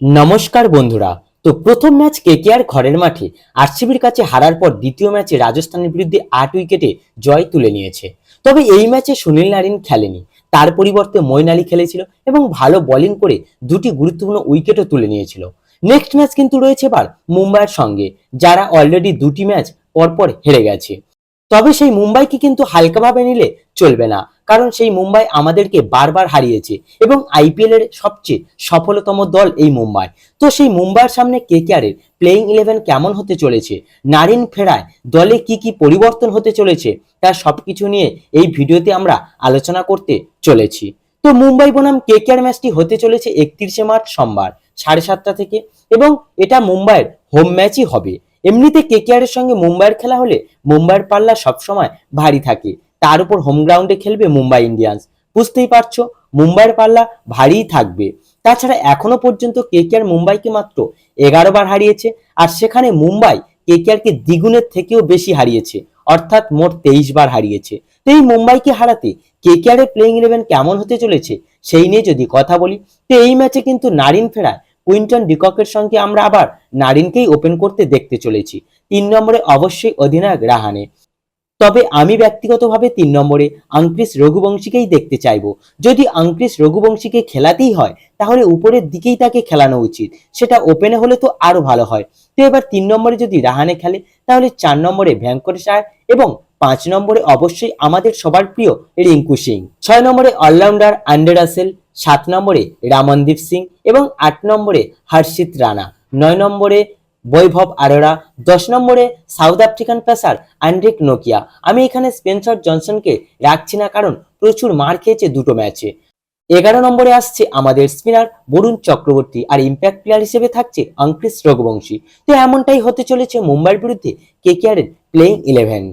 নমস্কার বন্ধুরা। তো প্রথম ম্যাচ কেকেআর ঘরের মাঠে আরসিবির কাছে হারার পর দ্বিতীয় ম্যাচে রাজস্থানের বিরুদ্ধে আট উইকেটে জয় তুলে নিয়েছে। তবে এই ম্যাচে সুনীল নারিন খেলেনি। তার পরিবর্তে মইন আলী খেলেছিল এবং ভালো বোলিং করে দুটি গুরুত্বপূর্ণ উইকেটও তুলে নিয়েছিল। নেক্সট ম্যাচ কিন্তু রয়েছে এবার মুম্বাইয়ের সঙ্গে, যারা অলরেডি দুটি ম্যাচ পরপর হেরে গেছে। তবে সেই মুম্বাইকে কিন্তু হালকাভাবে নিলে চলবে না। কারণ সেই মুম্বাই আমাদেরকে বারবার হারিয়েছে এবং আইপিএল এর সবচেয়ে সফলতম দল এই মুম্বাই। তো সেই মুম্বাইয়ের সামনে কেকেআরের প্লেইং ইলেভেন কেমন হতে চলেছে? নারিন ফেরায় দলে কি কি পরিবর্তন হতে চলেছে? তার সবকিছু নিয়ে এই ভিডিওতে আমরা আলোচনা করতে চলেছি। তো মুম্বাই বনাম কেকেআর ম্যাচটি হতে চলেছে একত্রিশে মার্চ সোমবার সাড়ে সাতটা থেকে এবং এটা মুম্বাইয়ের হোম ম্যাচই হবে। এমনিতে কেকেআর এর সঙ্গে মুম্বাইয়ের খেলা হলে মুম্বাইয়ের পাল্লা সবসময় ভারী থাকে। তার উপর হোম গ্রাউন্ডে খেলবে মুম্বাই ইন্ডিয়ান্স বুঝতেই পারছ, মুম্বাইয়ের পাল্লা ভারীই থাকবে। তাছাড়া এখনও পর্যন্ত কেকেআর মুম্বাইকে মাত্র এগারো বার হারিয়েছে, আর সেখানে মুম্বাই কেকেআরকে দ্বিগুণের থেকেও বেশি হারিয়েছে, অর্থাৎ মোট তেইশ বার হারিয়েছে। তো এই মুম্বাইকে হারাতে কেকেআর এর প্লেইং ইলেভেন কেমন হতে চলেছে, সেই নিয়ে যদি কথা বলি, তো এই ম্যাচে কিন্তু নারিন ফেরায় কুইন্টন ডিককের সঙ্গে আমরা আবার নারিনকেই ওপেন করতে দেখতে চলেছি। তিন নম্বরে অবশ্যই অধিনায়ক রাহানে। তবে আমি ব্যক্তিগতভাবে তিন নম্বরে আঙ্ক্রিস রঘুবংশীকেই দেখতে চাইব। যদি আঙ্ক্রিস রঘুবংশীকে খেলাতেই হয়, তাহলে উপরের দিকেই তাকে খেলানো উচিত। সেটা ওপেনে হলে তো আরও ভালো হয়। তো এবার তিন নম্বরে যদি রাহানে খেলে, তাহলে চার নম্বরে ভ্যাঙ্কটেশ আয়ার এবং পাঁচ নম্বরে অবশ্যই আমাদের সবার প্রিয় রিঙ্কু সিং। ছয় নম্বরে অলরাউন্ডার আন্ডে রাসেল, সাত নম্বরে রামনদীপ সিং এবং আট নম্বরে হর্ষিত রানা। নয় নম্বরে বৈভব আরোরা, দশ নম্বরে সাউথ আফ্রিকান পেসার অ্যান্ড্রিক নোকিয়া। আমি এখানে স্পেন্সার জনসনকে রাখছি না কারণ প্রচুর মার খেয়েছে দুটো ম্যাচে। এগারো নম্বরে আসছে আমাদের স্পিনার বরুণ চক্রবর্তী আর ইম্প্যাক্ট প্লেয়ার হিসেবে থাকছে অঙ্কৃশ রঘুবংশী। তো এমনটাই হতে চলেছে মুম্বাইয়ের বিরুদ্ধে কেকেআর এর প্লেইং ইলেভেন।